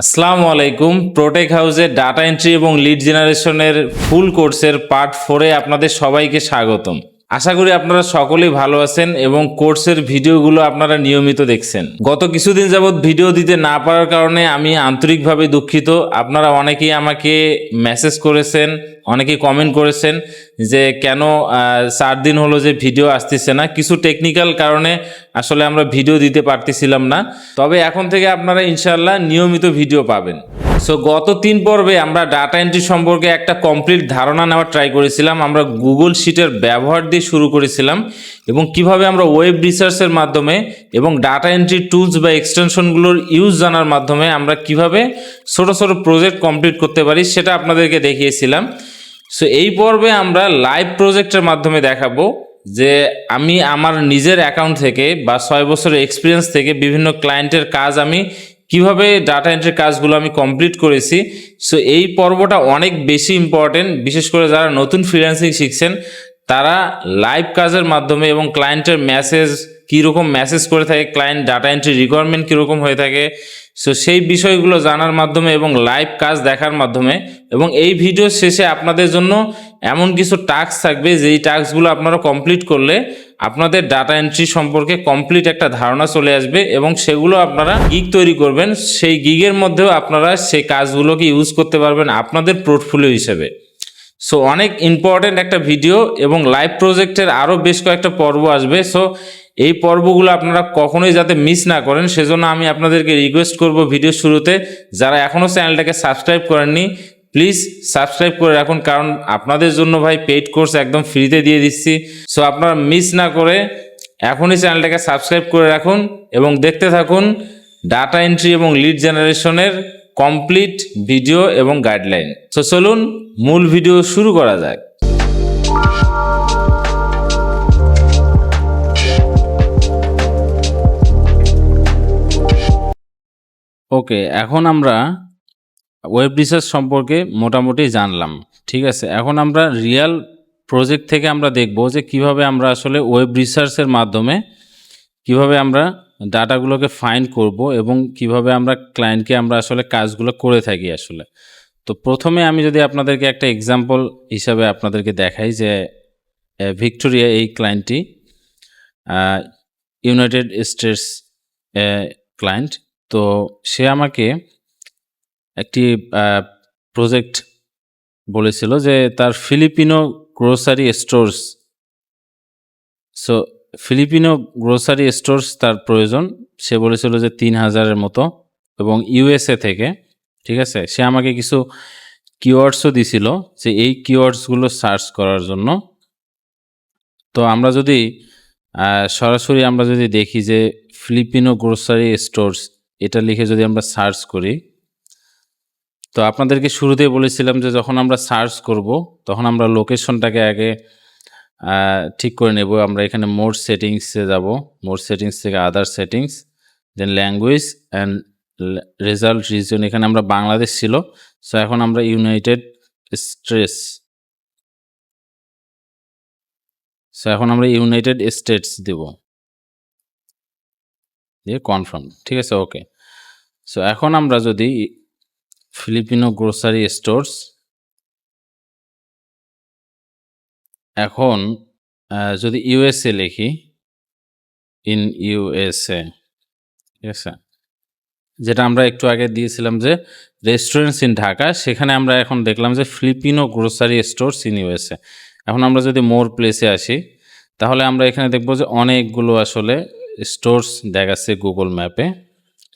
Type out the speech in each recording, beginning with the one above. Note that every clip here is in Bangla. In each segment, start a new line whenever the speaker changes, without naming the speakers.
আসসালামু আলাইকুম। প্রোটেক হাউসে ডাটা এন্ট্রি এবং লিড জেনারেশনের ফুল কোর্সের পার্ট ফোরে আপনাদের সবাইকে স্বাগতম। আশা করি আপনারা সকলেই ভালো আছেন এবং কোর্সের ভিডিওগুলো আপনারা নিয়মিত দেখছেন। গত কিছুদিন যাবৎ ভিডিও দিতে না পারার কারণে আমি আন্তরিকভাবে দুঃখিত। আপনারা অনেকেই আমাকে মেসেজ করেছেন, অনেকেই কমেন্ট করেছেন যে কেন চার দিন হলো যে ভিডিও আসতেছে না। কিছু টেকনিক্যাল কারণে আসলে আমরা ভিডিও দিতে পারতেছিলাম না। তবে এখন থেকে আপনারা ইনশাল্লাহ নিয়মিত ভিডিও পাবেন। সো গত তিন পর্বে আমরা ডাটা এন্ট্রি সম্পর্কে একটা কমপ্লিট ধারণা নেওয়ার ট্রাই করেছিলাম। আমরা গুগল শিটের ব্যবহার দিয়ে শুরু করেছিলাম এবং কীভাবে আমরা ওয়েব রিসার্চের মাধ্যমে এবং ডাটা এন্ট্রি টুলস বা এক্সটেনশনগুলোর ইউজ জানার মাধ্যমে আমরা কীভাবে ছোট ছোট প্রজেক্ট কমপ্লিট করতে পারি সেটা আপনাদেরকে দেখিয়েছিলাম। সো এই পর্বে আমরা লাইভ প্রজেক্টের মাধ্যমে দেখাবো যে আমি আমার নিজের অ্যাকাউন্ট থেকে বা ছয় বছরের এক্সপিরিয়েন্স থেকে বিভিন্ন ক্লায়েন্টের কাজ আমি কীভাবে ডাটা এন্ট্রির কাজগুলো আমি কমপ্লিট করেছি? সো এই পর্বটা অনেক বেশি ইম্পর্টেন্ট বিশেষ করে যারা নতুন ফ্রিল্যান্সিং শিখছেন, তারা লাইভ কাজের মাধ্যমে এবং ক্লায়েন্টের মেসেজ কীরকম মেসেজ করে থাকে ক্লায়েন্ট ডাটা এন্ট্রি রিকোয়ারমেন্ট কীরকম হয়ে থাকে সো সেই বিষয়গুলো জানার মাধ্যমে এবং লাইভ কাজ দেখার মাধ্যমে এবং এই ভিডিও শেষে আপনাদের জন্য এমন কিছু টাস্ক থাকবে, যেই টাস্কগুলো আপনারা কমপ্লিট করলে আপনাদের ডাটা এন্ট্রি সম্পর্কে কমপ্লিট একটা ধারণা চলে আসবে এবং সেগুলো আপনারা গিগ তৈরি করবেন। সেই গিগের মধ্যেও আপনারা সেই কাজগুলোকে ইউজ করতে পারবেন আপনাদের পোর্টফোলিও হিসেবে। সো অনেক ইম্পর্টেন্ট একটা ভিডিও এবং লাইভ প্রজেক্টের আরও বেশ কয়েকটা পর্ব আসবে। সো এই পর্বগুলো আপনারা কখনোই যাতে মিস না করেন, সেজন্য আমি আপনাদেরকে রিকোয়েস্ট করব ভিডিও শুরুতে। যারা এখনও চ্যানেলটাকে সাবস্ক্রাইব করেননি প্লিজ সাবস্ক্রাইব করে রাখুন, কারণ আপনাদের জন্য ভাই পেইড কোর্স একদম ফ্রিতে দিয়ে দিচ্ছি। সো আপনারা মিস না করে এখনই চ্যানেলটাকে সাবস্ক্রাইব করে রাখুন এবং দেখতে থাকুন ডাটা এন্ট্রি এবং লিড জেনারেশনের কমপ্লিট ভিডিও এবং গাইডলাইন তো চলুন মূল ভিডিও শুরু করা যাক। ওকে এখন আমরা ওয়েব রিসার্চ সম্পর্কে মোটামুটি জানলাম, ঠিক আছে? এখন আমরা রিয়াল প্রজেক্ট থেকে আমরা দেখব যে কীভাবে আমরা আসলে ওয়েব রিসার্চের মাধ্যমে কীভাবে আমরা ডাটাগুলোকে ফাইন্ড করব এবং কীভাবে আমরা ক্লায়েন্টকে আমরা আসলে কাজগুলো করে থাকি আসলে। তো প্রথমে আমি যদি আপনাদেরকে একটা এক্সাম্পল হিসাবে আপনাদেরকে দেখাই যে ভিক্টোরিয়া এই ক্লায়েন্টটি ইউনাইটেড স্টেটস ক্লায়েন্ট তো সে আমাকে একটি প্রজেক্ট বলেছিল যে তার Filipino grocery stores so Filipino grocery stores তার প্রয়োজন। সে বলেছিল যে তিন হাজারের মতো এবং ইউএসএ থেকে, ঠিক আছে? সে আমাকে কিছু কিওয়ার্ডসও দিছিল যে এই কিওয়ার্ডসগুলো সার্চ করার জন্য। তো আমরা যদি সরাসরি আমরা যদি দেখি যে ফিলিপিনো গ্রোসারি স্টোরস এটা লিখে যদি আমরা সার্চ করি তো আপনাদেরকে শুরুতেই বলেছিলাম যে যখন আমরা সার্চ করব, তখন আমরা লোকেশনটাকে আগে ঠিক করে নেব। আমরা এখানে মোর সেটিংসে যাব। মোর সেটিংস থেকে other settings, then language and result region এখানে আমরা বাংলাদেশ ছিল, সো এখন আমরা ইউনাইটেড স্টেটস। সো এখন আমরা ইউনাইটেড স্টেটস দেব। দিয়ে কনফার্ম, ঠিক আছে? ওকে। সো এখন আমরা যদি ফিলিপিনো গ্রোসারি স্টোরস। এখন যদি ইউএসএ লিখি, ইন ইউএসএ ঠিক আছে? যেটা আমরা একটু আগে দিয়েছিলাম যে, রেস্টুরেন্টস ইন ঢাকা, সেখানে আমরা এখন দেখলাম যে, Filipino grocery stores in USA এখন আমরা যদি মোর প্লেসে আসি, তাহলে আমরা এখানে দেখব যে, অনেকগুলো আসলে স্টোরস দেখাচ্ছে গুগল ম্যাপে।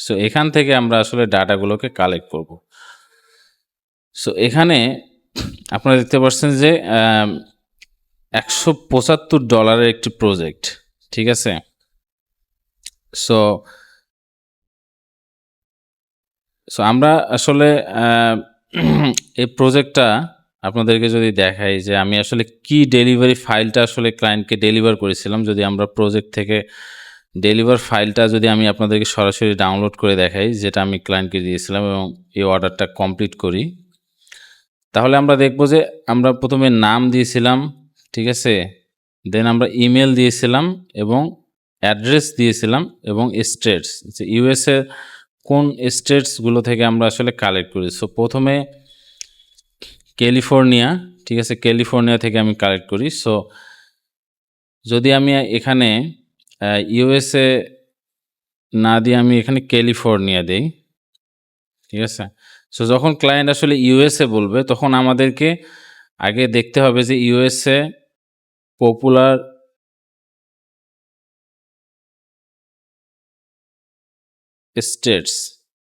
সো, এখান থেকে আমরা আসলে ডাটাগুলোকে কালেক্ট করব। সো এখানে আপনারা দেখতে পাচ্ছেন যে একশো পঁচাত্তর ডলারের একটি প্রজেক্ট ঠিক আছে? সো সো আমরা আসলে এই প্রজেক্টটা আপনাদেরকে যদি দেখাই যে আমি আসলে কি ডেলিভারি ফাইলটা আসলে ক্লায়েন্টকে ডেলিভার করেছিলাম, যদি আমরা প্রজেক্ট থেকে ডেলিভার ফাইলটা যদি আমি আপনাদেরকে সরাসরি ডাউনলোড করে দেখাই, যেটা আমি ক্লায়েন্টকে দিয়েছিলাম এবং এই অর্ডারটা কমপ্লিট করি তাহলে আমরা দেখব যে আমরা প্রথমে নাম দিয়েছিলাম, ঠিক আছে? দেন আমরা ইমেল দিয়েছিলাম এবং অ্যাড্রেস দিয়েছিলাম এবং স্টেটস যে ইউএসএ কোন স্টেটসগুলো থেকে আমরা আসলে কালেক্ট করি। সো প্রথমে ক্যালিফোর্নিয়া ঠিক আছে? ক্যালিফোর্নিয়া থেকে আমি কালেক্ট করি। সো যদি আমি এখানে ইউএসএ না দিয়ে আমি এখানে ক্যালিফোর্নিয়া দিই, ঠিক আছে? সো যখন ক্লায়েন্ট আসলে ইউএসএ বলবে, তখন আমাদেরকে আগে দেখতে হবে যে ইউএসএ পপুলার স্টেটস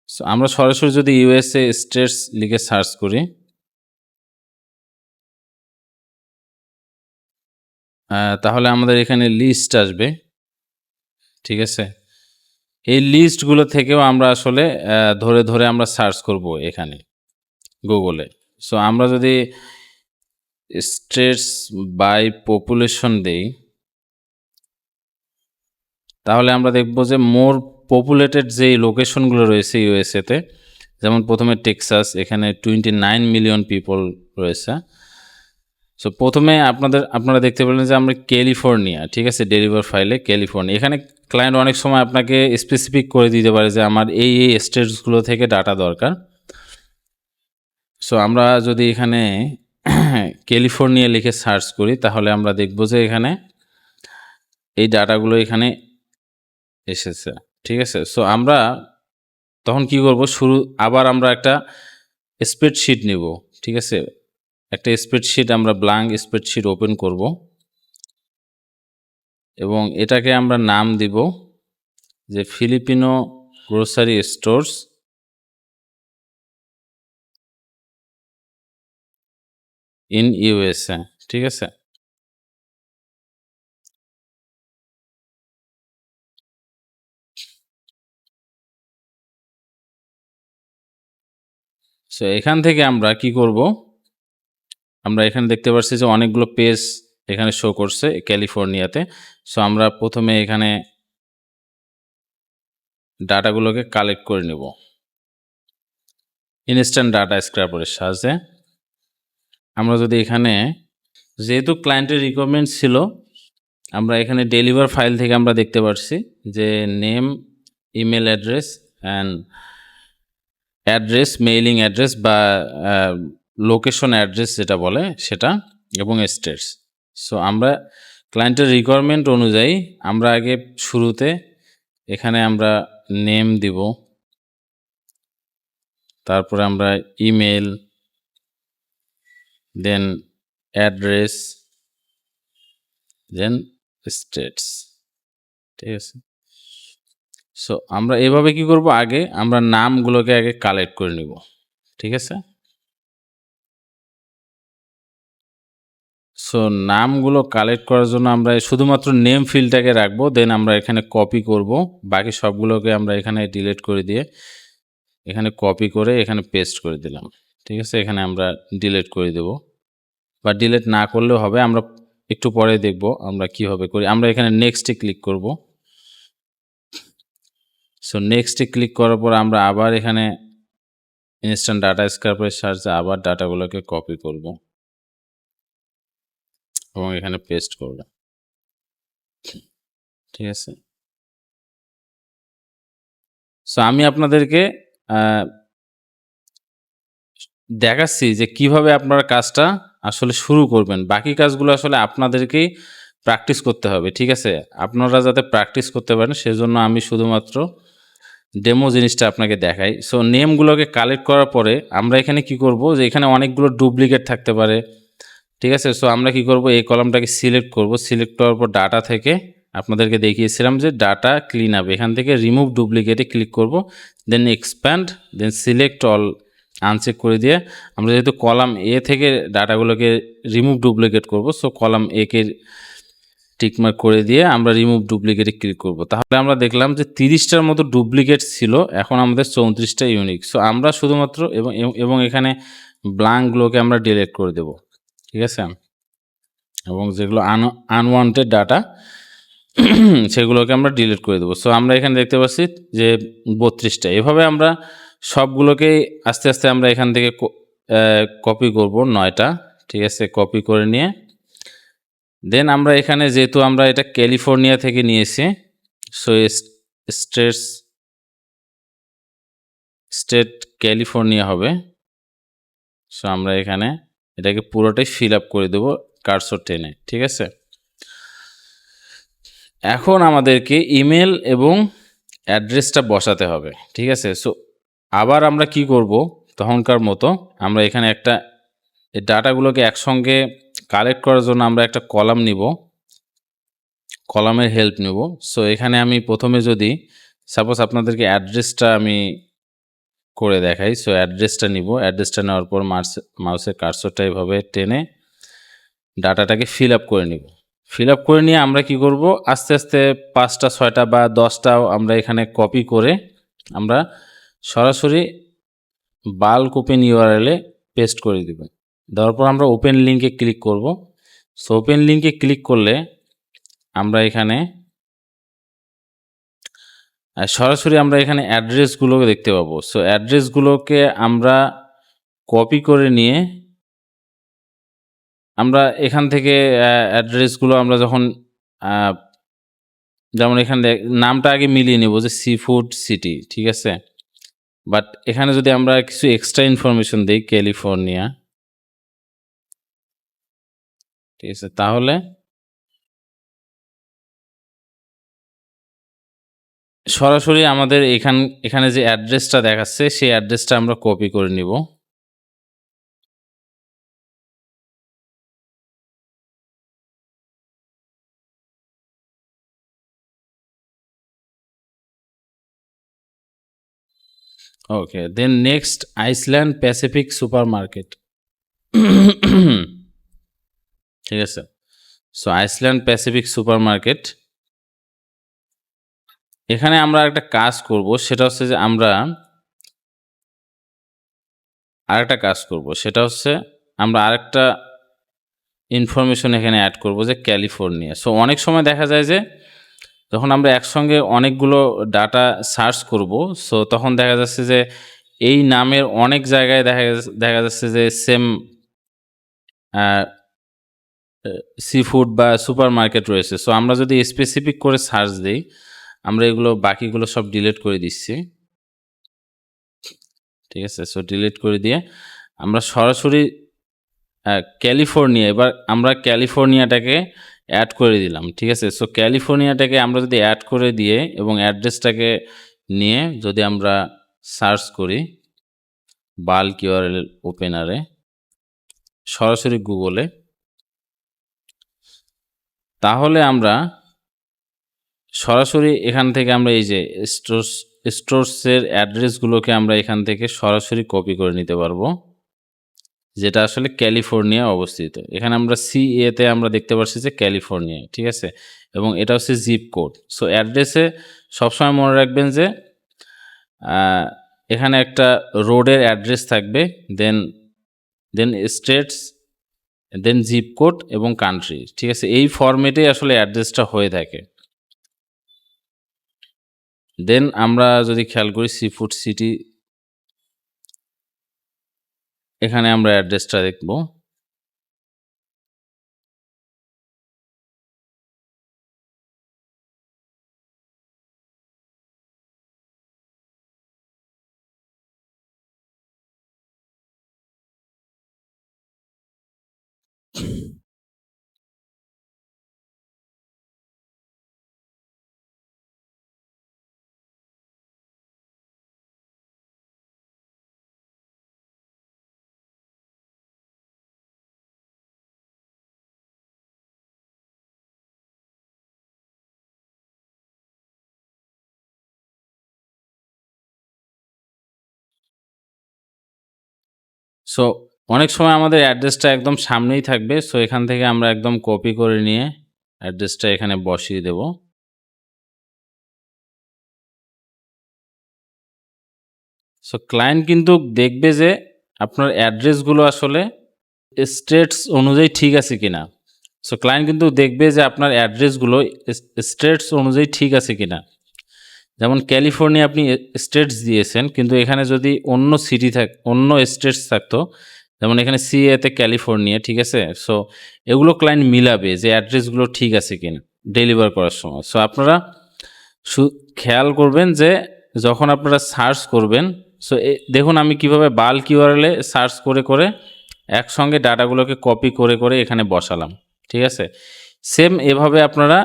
সো আমরা সরাসরি যদি ইউএসএ স্টেটস লিখে সার্চ করি তাহলে আমাদের এখানে লিস্ট আসবে। ঠিক আছে? এই লিস্টগুলো থেকেও আমরা আসলে ধরে ধরে আমরা সার্চ করব এখানে গুগলে সো আমরা যদি স্টেটস বাই পপুলেশন দেই, তাহলে আমরা দেখব যে মোর পপুলেটেড যে লোকেশনগুলো রয়েছে ইউএসএতে যেমন প্রথমে টেক্সাস এখানে টোয়েন্টি নাইন মিলিয়ন পিপল রয়েছে। সো প্রথমে আপনাদের, আপনারা দেখতে পেলেন যে আমরা ক্যালিফোর্নিয়া, ঠিক আছে, ডেলিভার ফাইলে ক্যালিফোর্নিয়া। এখানে ক্লায়েন্ট অনেক সময় আপনাকে স্পেসিফিক করে দিতে পারে যে আমার এই এই স্টেটসগুলো থেকে ডাটা দরকার। সো আমরা যদি এখানে ক্যালিফোর্নিয়া লিখে সার্চ করি, তাহলে আমরা দেখব যে এখানে এই ডাটাগুলো এখানে এসেছে, ঠিক আছে। সো আমরা তখন কি করব? শুরু, আবার আমরা একটা স্প্রেডশিট নিব, ঠিক আছে। একটা স্প্রেডশিট আমরা ব্লাঙ্ক স্প্রেডশিট ওপেন করব। এবং এটাকে আমরা নাম দিব যে Filipino grocery stores in USA ঠিক আছে? সো এখান থেকে আমরা কি করব? আমরা এখানে দেখতে পাচ্ছি যে অনেকগুলো পেজ এখানে শো করছে ক্যালিফোর্নিয়াতে। সো আমরা প্রথমে এখানে ডাটাগুলোকে কালেক্ট করে নেব। ইনস্ট্যান্ট ডাটা স্ক্র্যাপারের সাহায্যে। আমরা যদি এখানে, যেহেতু ক্লায়েন্টের রিকোয়ারমেন্ট ছিল, আমরা এখানে ডেলিভার ফাইল থেকে আমরা দেখতে পাচ্ছি যে name email address and address mailing address বা লোকেশন অ্যাড্রেস যেটা বলে, সেটা এবং স্টেটস সো আমরা ক্লায়েন্টের রিকোয়ারমেন্ট অনুযায়ী আমরা আগে শুরুতে এখানে আমরা নেম দিব, তারপরে আমরা email then address then states ঠিক আছে? সো আমরা এভাবে কি করব? আগে আমরা নামগুলোকে আগে কালেক্ট করে নিব। ঠিক আছে? সো নামগুলো কালেক্ট করার জন্য আমরা শুধুমাত্র নেম ফিল্ডটাকে রাখব দেন আমরা এখানে কপি করব। বাকি সবগুলোকে আমরা এখানে ডিলিট করে দিয়ে এখানে কপি করে এখানে পেস্ট করে দিলাম। ঠিক আছে? এখানে আমরা ডিলিট করে দেব। বা ডিলিট না করলেও হবে, আমরা একটু পরে দেখব আমরা কীভাবে করি। আমরা এখানে নেক্সটে ক্লিক করব। সো নেক্সটে ক্লিক করার পর আমরা আবার এখানে ইনস্ট্যান্ট ডাটা স্ক্রাপের সাহায্যে আবার ডাটাগুলোকে কপি করব। এবং এখানে পেস্ট করব। ঠিক আছে? সো আমি আপনাদেরকে দেখাচ্ছি যে কীভাবে আপনারা কাজটা আসলে শুরু করবেন। বাকি কাজগুলো আসলে আপনাদেরকেই প্র্যাকটিস করতে হবে, ঠিক আছে? আপনারা যাতে প্র্যাকটিস করতে পারেন, সেজন্য আমি শুধুমাত্র ডেমো জিনিসটা আপনাকে দেখাই। সো নেমগুলোকে কালেক্ট করার পরে আমরা এখানে কি করব? যে এখানে অনেকগুলো ডুপ্লিকেট থাকতে পারে। ঠিক আছে? সো আমরা কি করব? এই কলামটাকে সিলেক্ট করব। সিলেক্ট করার পর ডাটা থেকে আপনাদেরকে দেখিয়েছিলাম যে ডাটা ক্লিন আপ এখান থেকে রিমুভ ডুপ্লিকেটে ক্লিক করব। Then expand then select all uncheck করে দিয়ে আমরা যেহেতু কলাম এ থেকে ডাটাগুলোকে রিমুভ ডুপ্লিকেট করব সো কলাম এ কে টিকমার্ক করে দিয়ে আমরা রিমুভ ডুপ্লিকেটে ক্লিক করব। তাহলে আমরা দেখলাম যে তিরিশটার মতো ডুপ্লিকেট ছিল, এখন আমাদের চৌত্রিশটা ইউনিক সো আমরা শুধুমাত্র এবং এবং এখানে ব্লাঙ্কগুলোকে আমরা ডিলিট করে দেব। ঠিক আছে? এবং যেগুলো আন আনওয়ান্টেড ডাটা সেগুলোকে আমরা ডিলিট করে দেবো। সো আমরা এখানে দেখতে পাচ্ছি যে বত্রিশটা। এভাবে আমরা সবগুলোকে আস্তে আস্তে আমরা এখান থেকে কপি করব নয়টা। ঠিক আছে? কপি করে নিয়ে। দেন আমরা এখানে যেহেতু আমরা এটা ক্যালিফোর্নিয়া থেকে নিয়েছি সো স্টেটস, স্টেট ক্যালিফোর্নিয়া হবে। সো আমরা এখানে এটাকে পুরোটাই ফিল আপ করে দেবো কার্সর টেনে, ঠিক আছে? এখন আমাদেরকে ইমেল এবং অ্যাড্রেসটা বসাতে হবে, ঠিক আছে? সো আবার আমরা কি করব? তখনকার মতো আমরা এখানে একটা ডাটাগুলোকে একসঙ্গে কালেক্ট করার জন্য আমরা একটা কলাম নিব, কলামের হেল্প নেব। সো এখানে আমি প্রথমে যদি সাপোজ আপনাদেরকে অ্যাড্রেসটা আমি করে দেখাই। সো অ্যাড্রেসটা নিব। অ্যাড্রেসটা নেওয়ার পর মার্স, মাউসের কার্সরটা এভাবে টেনে ডাটাটাকে ফিল আপ করে নিব। ফিল আপ করে নিয়ে আমরা কি করব? আস্তে আস্তে পাঁচটা, ছয়টা বা দশটাও আমরা এখানে কপি করে আমরা সরাসরি বাল্ক ওপেন ইউআরএলে পেস্ট করে দিব। দেওয়ার পর আমরা ওপেন লিঙ্কে ক্লিক করব। সো ওপেন লিঙ্কে ক্লিক করলে আমরা এখানে সরাসরি আমরা এখানে অ্যাড্রেসগুলোকে দেখতে পাবো। সো অ্যাড্রেসগুলোকে আমরা কপি করে নিয়ে আমরা এখান থেকে অ্যাড্রেসগুলো আমরা যখন যেমন এখানে নামটা আগে মিলিয়ে নেব যে সি ফুড সিটি ঠিক আছে? বাট এখানে যদি আমরা কিছু এক্সট্রা ইনফরমেশন দিই ক্যালিফোর্নিয়া ঠিক আছে? তাহলে সরাসরি আমাদের এখান, এখানে যে অ্যাড্রেসটা দেখাচ্ছে, সেই অ্যাড্রেসটা আমরা কপি করে নিব। Okay then next Island Pacific supermarket ঠিক আছে? So Iceland Pacific supermarket এখানে আমরা একটা কাজ করব, সেটা হচ্ছে যে আমরা আরেকটা কাজ করব, সেটা হচ্ছে আমরা আরেকটা ইনফরমেশন এখানে অ্যাড করব যে ক্যালিফোর্নিয়া সো অনেক সময় দেখা যায় যে যখন আমরা একসঙ্গে অনেকগুলো ডাটা সার্চ করব সো তখন দেখা যাচ্ছে যে এই নামের অনেক জায়গায় দেখা দেখা যাচ্ছে যে সেম সি ফুড বা সুপার মার্কেট রয়েছে। সো আমরা যদি স্পেসিফিক করে সার্চ দিই আমরা এগুলো, বাকিগুলো সব ডিলিট করে দিচ্ছি। ঠিক আছে? সো ডিলিট করে দিয়ে আমরা সরাসরি ক্যালিফোর্নিয়া এবার আমরা ক্যালিফোর্নিয়াটাকে অ্যাড করে দিলাম, ঠিক আছে? সো ক্যালিফোর্নিয়াটাকে আমরা যদি অ্যাড করে দিয়ে এবং অ্যাড্রেসটাকে নিয়ে যদি আমরা সার্চ করি বাল্ক ইউআরএল ওপেনারে সরাসরি গুগলে তাহলে আমরা সরাসরি এখান থেকে আমরা এই যে স্টোর্স স্টোরসের অ্যাড্রেসগুলোকে আমরা এখান থেকে সরাসরি কপি করে নিতে পারব। যেটা আসলে ক্যালিফোর্নিয়া অবস্থিত। এখানে আমরা সি এতে আমরা দেখতে পাচ্ছি যে ক্যালিফোর্নিয়া ঠিক আছে? এবং এটা হচ্ছে জিপ কোড সো অ্যাড্রেসে সবসময় মনে রাখবেন যে এখানে একটা রোডের অ্যাড্রেস থাকবে then then states then zip code এবং কান্ট্রি ঠিক আছে? এই ফরম্যাটে আসলে অ্যাড্রেসটা হয়ে থাকে। দেন আমরা যদি খেয়াল করি সি ফুড সিটি এখানে আমরা অ্যাড্রেসটা দেখব। সো অনেক সময় আমাদের অ্যাড্রেসটা একদম সামনেই থাকবে। সো এখান থেকে আমরা একদম কপি করে নিয়ে অ্যাড্রেসটা এখানে বসিয়ে দেব। সো ক্লায়েন্ট কিন্তু দেখবে যে আপনার অ্যাড্রেসগুলো আসলে স্টেটস অনুযায়ী ঠিক আছে কিনা। সো ক্লায়েন্ট কিন্তু দেখবে যে আপনার অ্যাড্রেসগুলো স্টেটস অনুযায়ী ঠিক আছে কিনা। যেমন ক্যালিফোর্নিয়া আপনি স্টেটস দিয়েছেন, কিন্তু এখানে যদি অন্য সিটি থাক, অন্য স্টেটস থাকতো, যেমন এখানে সিএতে ক্যালিফোর্নিয়া, ঠিক আছে? সো এগুলো ক্লায়েন্ট মিলাবে যে অ্যাড্রেসগুলো ঠিক আছে কিনা ডেলিভার করার সময়। সো আপনারা খেয়াল করবেন যে যখন আপনারা সার্চ করবেন সো দেখুন আমি কীভাবে বাল্ক ইউআরএলে সার্চ করে করে একসঙ্গে ডাটাগুলোকে কপি করে করে এখানে বসালাম, ঠিক আছে? সেম এভাবে আপনারা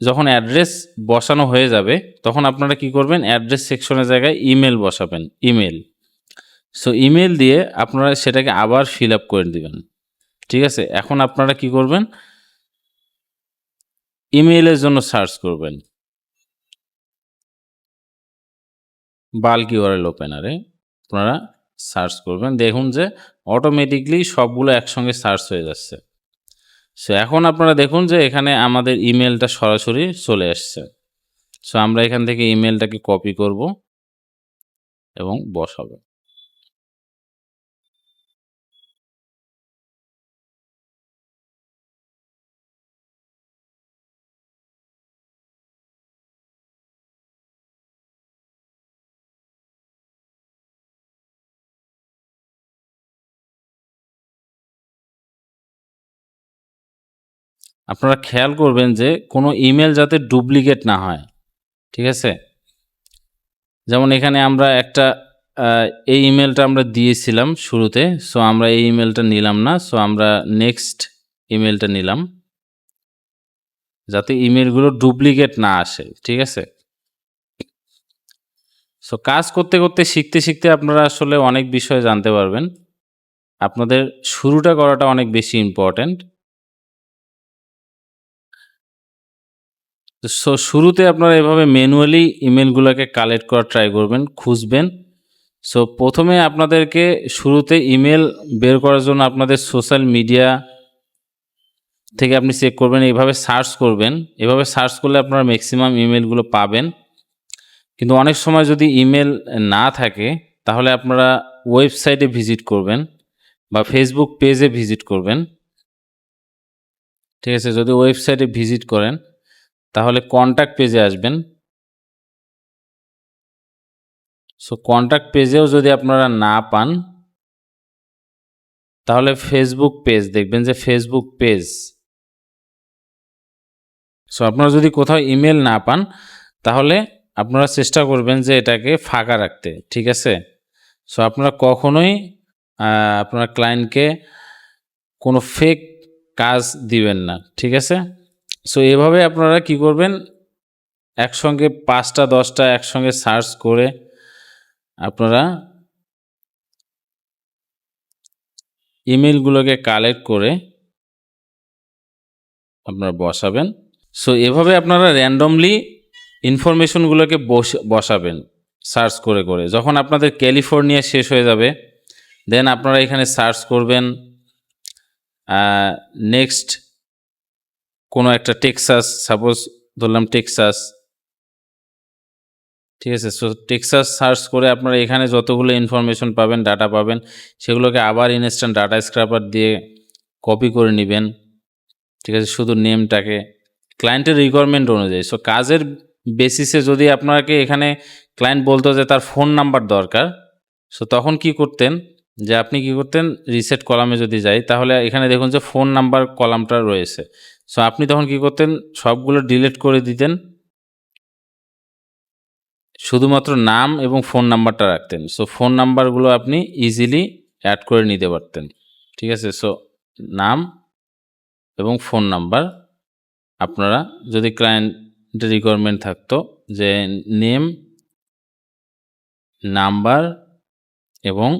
যখন অ্যাড্রেস বসানো হয়ে যাবে, তখন আপনারা কি করবেন? অ্যাড্রেস সেকশনের জায়গায় ইমেল বসাবেন ইমেল সো ইমেল দিয়ে আপনারা সেটাকে আবার ফিল আপ করে দিবেন। ঠিক আছে? এখন আপনারা কি করবেন? ইমেলের জন্য সার্চ করবেন। বাল্ক ইউআরএল ওপেনারে আপনারা সার্চ করবেন। দেখুন যে অটোমেটিকলি সবগুলো একসঙ্গে সার্চ হয়ে যাচ্ছে। সো এখন আপনারা দেখুন যে এখানে আমাদের ইমেলটা সরাসরি চলে আসছে সো আমরা এখান থেকে ইমেলটাকে কপি করব এবং বসাবো। আপনারা খেয়াল করবেন যে কোনো ইমেল যাতে ডুপ্লিকেট না হয়, ঠিক আছে? যেমন এখানে আমরা একটা এই ইমেলটা আমরা দিয়েছিলাম শুরুতে, সো আমরা এই ইমেলটা নিলাম না, সো আমরা নেক্সট ইমেলটা নিলাম। যাতে ইমেলগুলো ডুপ্লিকেট না আসে, ঠিক আছে? সো কাজ করতে করতে, শিখতে শিখতে আপনারা আসলে অনেক বিষয় জানতে পারবেন। আপনাদের শুরুটা করাটা অনেক বেশি ইম্পর্ট্যান্ট সো শুরুতে আপনারা এভাবে ম্যানুয়ালি ইমেলগুলোকে কালেক্ট করার ট্রাই করবেন, খুঁজবেন। সো প্রথমে আপনাদেরকে শুরুতে ইমেল বের করার জন্য আপনাদের সোশ্যাল মিডিয়া থেকে আপনি চেক করবেন, এইভাবে সার্চ করবেন। এভাবে সার্চ করলে আপনারা ম্যাক্সিমাম ইমেলগুলো পাবেন। কিন্তু অনেক সময় যদি ইমেল না থাকে, তাহলে আপনারা ওয়েবসাইটে ভিজিট করবেন বা ফেসবুক পেজে ভিজিট করবেন। ঠিক আছে, যদি ওয়েবসাইটে ভিজিট করেন তাহলে কন্ট্যাক্ট পেজে আসবেন। সো কন্ট্যাক্ট পেজেও যদি আপনারা না পান, তাহলে ফেসবুক পেজ দেখবেন যে ফেসবুক পেজ সো আপনারা যদি কোথাও ইমেল না পান, তাহলে আপনারা চেষ্টা করবেন যে এটাকে ফাঁকা রাখতে, ঠিক আছে? সো আপনারা কখনোই আপনার ক্লায়েন্টকে কোনো ফেক কাজ দিবেন না, ঠিক আছে? সো এভাবে আপনারা কি করবেন? একসঙ্গে পাঁচটা, দশটা একসঙ্গে সার্চ করে আপনারা ইমেলগুলোকে কালেক্ট করে আপনারা বসাবেন। সো এভাবে আপনারা র্যান্ডমলি ইনফরমেশনগুলোকে বস- বসাবেন সার্চ করে করে। যখন আপনাদের ক্যালিফোর্নিয়া শেষ হয়ে যাবে, দেন আপনারা এখানে সার্চ করবেন নেক্সট কোনো একটা টেক্সাস সাপোজ ধরলাম টেক্সাস ঠিক আছে? সো টেক্সাস সার্চ করে আপনারা এখানে যতগুলো ইনফরমেশন পাবেন ডাটা পাবেন, সেগুলোকে আবার ইনস্ট্যান্ট ডাটা স্ক্রাপার দিয়ে কপি করে নেবেন, ঠিক আছে? শুধু নেমটাকে ক্লায়েন্টের রিকোয়ারমেন্ট অনুযায়ী। সো কাজের বেসিসে যদি আপনাকে এখানে ক্লায়েন্ট বলতো যে তার ফোন নাম্বার দরকার সো তখন কি করতেন? যে আপনি কি করতেন? রিসেট কলামে যদি যাই, তাহলে এখানে দেখুন যে ফোন নাম্বার কলামটা রয়েছে। সো আপনি তখন কি করতেন? সবগুলো ডিলিট করে দিতেন। শুধুমাত্র নাম এবং ফোন নাম্বারটা রাখতেন। সো ফোন নাম্বারগুলো আপনি ইজিলি অ্যাড করে নিতে পারতেন। ঠিক আছে? সো নাম এবং ফোন নাম্বার আপনারা, যদি ক্লায়েন্টের রিকোয়ারমেন্ট থাকতো, যে নেম নাম্বার এবং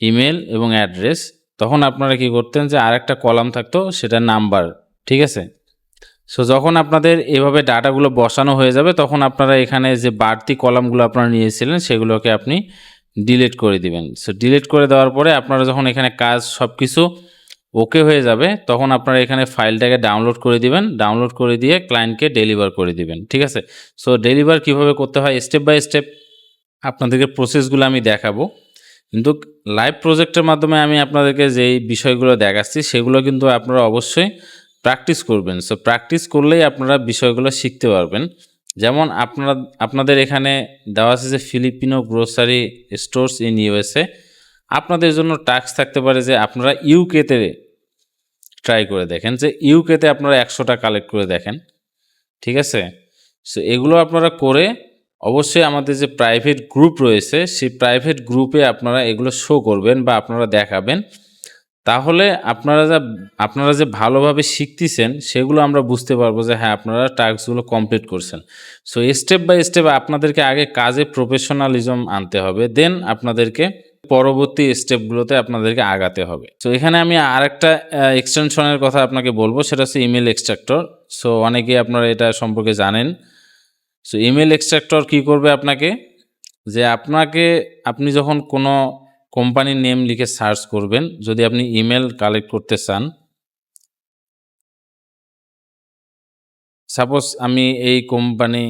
ইমেল এবং অ্যাড্রেস তখন আপনারা কি করতেন যে আরেকটা কলাম থাকতো, সেটা নাম্বার, ঠিক আছে? সো যখন আপনাদের এভাবে ডাটাগুলো বসানো হয়ে যাবে, তখন আপনারা এখানে যে বাড়তি কলামগুলো আপনারা নিয়েছিলেন, সেগুলোকে আপনি ডিলিট করে দিবেন। সো ডিলিট করে দেওয়ার পরে আপনারা যখন এখানে কাজ সব কিছু ওকে হয়ে যাবে, তখন আপনারা এখানে ফাইলটাকে ডাউনলোড করে দিবেন ডাউনলোড করে দিয়ে ক্লায়েন্টকে ডেলিভার করে দিবেন, ঠিক আছে? সো ডেলিভার কীভাবে করতে হয় স্টেপ বাই স্টেপ আপনাদেরকে প্রসেসগুলো আমি দেখাবো। কিন্তু লাইভ প্রজেক্টের মাধ্যমে আমি আপনাদেরকে যেই বিষয়গুলো দেখাচ্ছি, সেগুলো কিন্তু আপনারা অবশ্যই প্র্যাকটিস করবেন। সো প্র্যাকটিস করলেই আপনারা বিষয়গুলো শিখতে পারবেন। যেমন আপনারা, আপনাদের এখানে দেওয়া আছে যে Filipino grocery stores in USA আপনাদের জন্য টাস্ক থাকতে পারে যে আপনারা ইউকেতে ট্রাই করে দেখেন যে ইউকেতে আপনারা একশোটা কালেক্ট করে দেখেন। ঠিক আছে? সো এগুলো আপনারা করে অবশ্যই আমাদের যে প্রাইভেট গ্রুপ রয়েছে, সেই প্রাইভেট গ্রুপে আপনারা এগুলো শো করবেন বা আপনারা দেখাবেন। তাহলে আপনারা যা, আপনারা যে ভালোভাবে শিখতেছেন, সেগুলো আমরা বুঝতে পারব যে হ্যাঁ আপনারা টাস্কগুলো কমপ্লিট করছেন। সো স্টেপ বাই স্টেপ আপনাদেরকে আগে কাজে প্রফেশনালিজম আনতে হবে দেন আপনাদেরকে পরবর্তী স্টেপগুলোতে আপনাদেরকে আগাতে হবে। সো এখানে আমি আরেকটা এক্সটেনশনের কথা আপনাকে বলব, সেটা হচ্ছে ইমেল এক্সট্রাক্টর সো অনেকেই আপনারা এটা সম্পর্কে জানেন। সো ইমেল এক্সট্রাক্টর কি করবে আপনাকে? যে আপনাকে আপনি যখন কোনো কোম্পানির নেম লিখে সার্চ করবেন, যদি আপনি ইমেল কালেক্ট করতে চান সাপোজ আমি এই কোম্পানি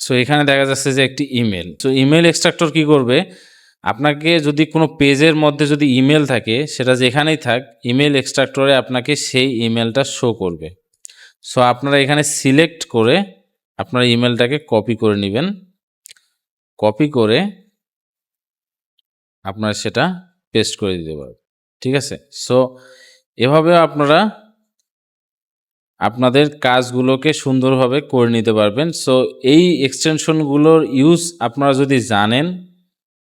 সো এখানে দেখা যাচ্ছে যে একটি ইমেল সো ইমেল এক্সট্রাক্টর কি করবে? আপনাকে যদি কোনো পেজের মধ্যে যদি ইমেল থাকে, সেটা যেখানেই থাক ইমেল এক্সট্রাক্টরে আপনাকে সেই ইমেলটা শো করবে। সো আপনারা এখানে সিলেক্ট করে আপনার ইমেলটাকে কপি করে নেবেন। কপি করে আপনারা সেটা পেস্ট করে দিতে পারবেন। ঠিক আছে? সো এভাবে আপনারা আপনাদের কাজগুলোকে সুন্দরভাবে করে নিতে পারবেন। সো এই এক্সটেনশনগুলোর ইউজ আপনারা যদি জানেন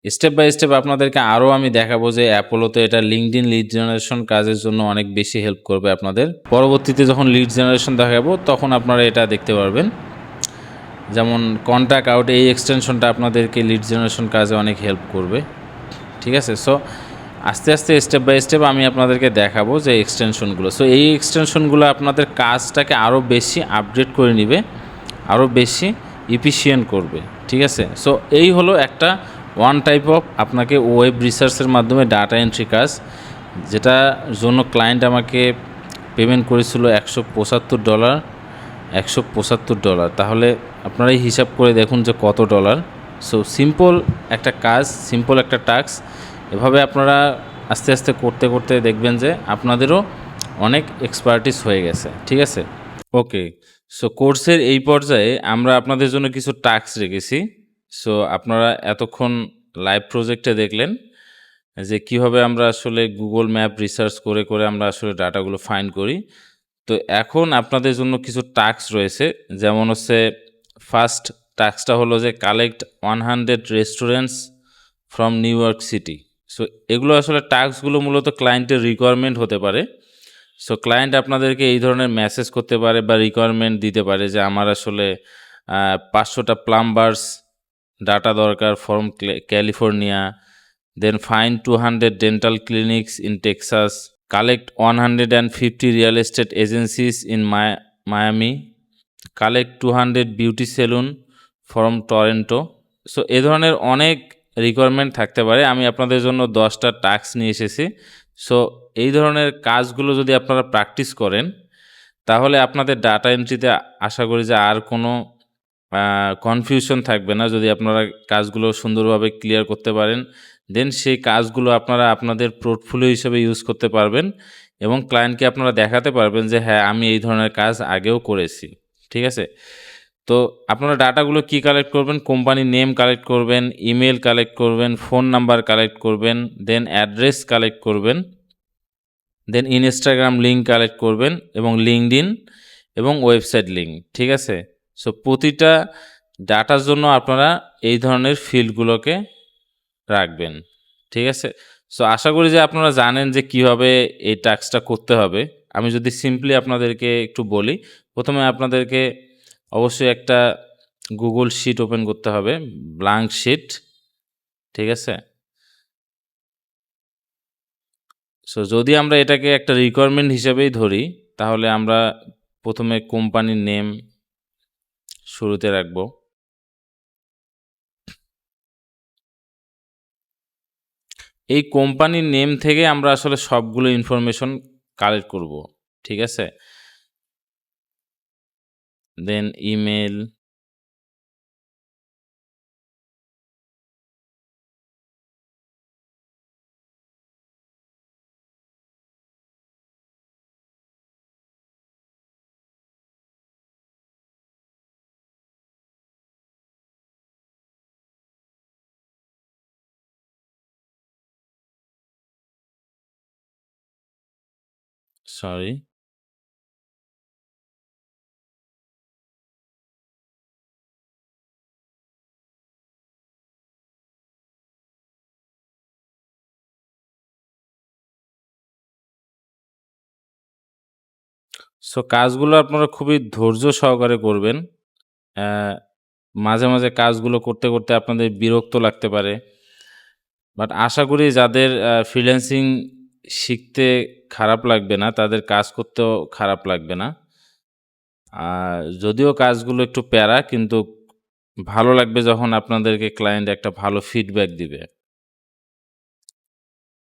স্টেপ বাই স্টেপ আপনাদেরকে আরও আমি দেখাবো যে অ্যাপোলোতে এটা লিঙ্কড ইন লিড জেনারেশন কাজের জন্য অনেক বেশি হেল্প করবে আপনাদের। পরবর্তীতে যখন লিড জেনারেশন দেখাবো, তখন আপনারা এটা দেখতে পারবেন। যেমন কন্ট্যাক্ট আউট এই এক্সটেনশনটা আপনাদেরকে লিড জেনারেশন কাজে অনেক হেল্প করবে। ঠিক আছে? সো আস্তে আস্তে স্টেপ বাই স্টেপ আমি আপনাদেরকে দেখাবো যে এক্সটেনশনগুলো সো এই এক্সটেনশনগুলো আপনাদের কাজটাকে আরও বেশি আপডেট করে নেবে আরও বেশি ইফিসিয়েন্ট করবে। ঠিক আছে? সো এই হলো একটা ওয়ান টাইপ অফ আপনাকে ওয়েব রিসার্চের মাধ্যমে ডাটা এন্ট্রি কাজ, যেটা জন্য ক্লায়েন্ট আমাকে পেমেন্ট করেছিল একশো পঁচাত্তর ডলার একশো পঁচাত্তর ডলার তাহলে আপনারাই হিসাব করে দেখুন যে কত ডলার সো সিম্পল একটা কাজ সিম্পল একটা টাস্ক এভাবে আপনারা আস্তে আস্তে করতে করতে দেখবেন যে আপনাদেরও অনেক এক্সপার্টিস হয়ে গেছে। ঠিক আছে? ওকে সো কোর্সের এই পর্যায়ে আমরা আপনাদের জন্য কিছু টাস্ক রেখেছি। সো আপনারা এতক্ষণ লাইভ প্রজেক্টে দেখলেন যে কীভাবে আমরা আসলে গুগল ম্যাপ রিসার্চ করে করে আমরা আসলে ডাটাগুলো ফাইন্ড করি। তো এখন আপনাদের জন্য কিছু টাস্ক রয়েছে। যেমন হচ্ছে ফার্স্ট টাস্কটা হলো যে collect one hundred restaurants from New York City so এগুলো আসলে টাস্কগুলো মূলত ক্লায়েন্টের রিকোয়ারমেন্ট হতে পারে। সো ক্লায়েন্ট আপনাদেরকে এই ধরনের মেসেজ করতে পারে বা রিকোয়ারমেন্ট দিতে পারে যে আমার আসলে পাঁচশোটা প্লাম্বার্স ডাটা দরকার from California then find two hundred dental clinics in Texas collect one hundred and fifty real estate agencies in Miami collect two hundred beauty salon from Toronto so এ ধরনের অনেক রিকোয়ারমেন্ট থাকতে পারে। আমি আপনাদের জন্য দশটা টাস্ক নিয়ে এসেছি। সো এই ধরনের কাজগুলো যদি আপনারা প্র্যাকটিস করেন, তাহলে আপনাদের ডাটা এন্ট্রিতে আশা করি যে আর কোনো কনফিউশন থাকবে না। যদি আপনারা কাজগুলো সুন্দরভাবে ক্লিয়ার করতে পারেন দেন সেই কাজগুলো আপনারা আপনাদের পোর্টফোলিও হিসেবে ইউজ করতে পারবেন এবং ক্লায়েন্টকে আপনারা দেখাতে পারবেন যে হ্যাঁ আমি এই ধরনের কাজ আগেও করেছি। ঠিক আছে? তো আপনারা ডাটাগুলো কি কালেক্ট করবেন? কোম্পানির নেম কালেক্ট করবেন ইমেল কালেক্ট করবেন ফোন নাম্বার কালেক্ট করবেন দেন অ্যাড্রেস কালেক্ট করবেন দেন ইনস্টাগ্রাম লিঙ্ক কালেক্ট করবেন এবং লিঙ্কড এবং ওয়েবসাইট লিঙ্ক ঠিক আছে? সো প্রতিটা ডাটার জন্য আপনারা এই ধরনের ফিল্ডগুলোকে রাখবেন। ঠিক আছে? সো আশা করি যে আপনারা জানেন যে কীভাবে এই টাস্কটা করতে হবে। আমি যদি সিম্পলি আপনাদেরকে একটু বলি, প্রথমে আপনাদেরকে অবশ্যই একটা গুগল শিট ওপেন করতে হবে ব্লাঙ্ক শিট ঠিক আছে? সো যদি আমরা এটাকে একটা রিকোয়ারমেন্ট হিসেবেই ধরি, তাহলে আমরা প্রথমে কোম্পানির নেম শুরুতে রাখব। এই কোম্পানির নেম থেকে আমরা আসলে সবগুলো ইনফরমেশন কালেক্ট করব, ঠিক আছে? দেন ইমেল সরি সো কাজগুলো আপনারা খুবই ধৈর্য সহকারে করবেন। মাঝে মাঝে কাজগুলো করতে করতে আপনাদের বিরক্ত লাগতে পারে। বাট আশা করি যাদের ফ্রিল্যান্সিং শিখতে খারাপ লাগবে না, তাদের কাজ করতেও খারাপ লাগবে না। যদিও কাজগুলো একটু প্যারা, কিন্তু ভালো লাগবে যখন আপনাদেরকে ক্লায়েন্ট একটা ভালো ফিডব্যাক দিবে।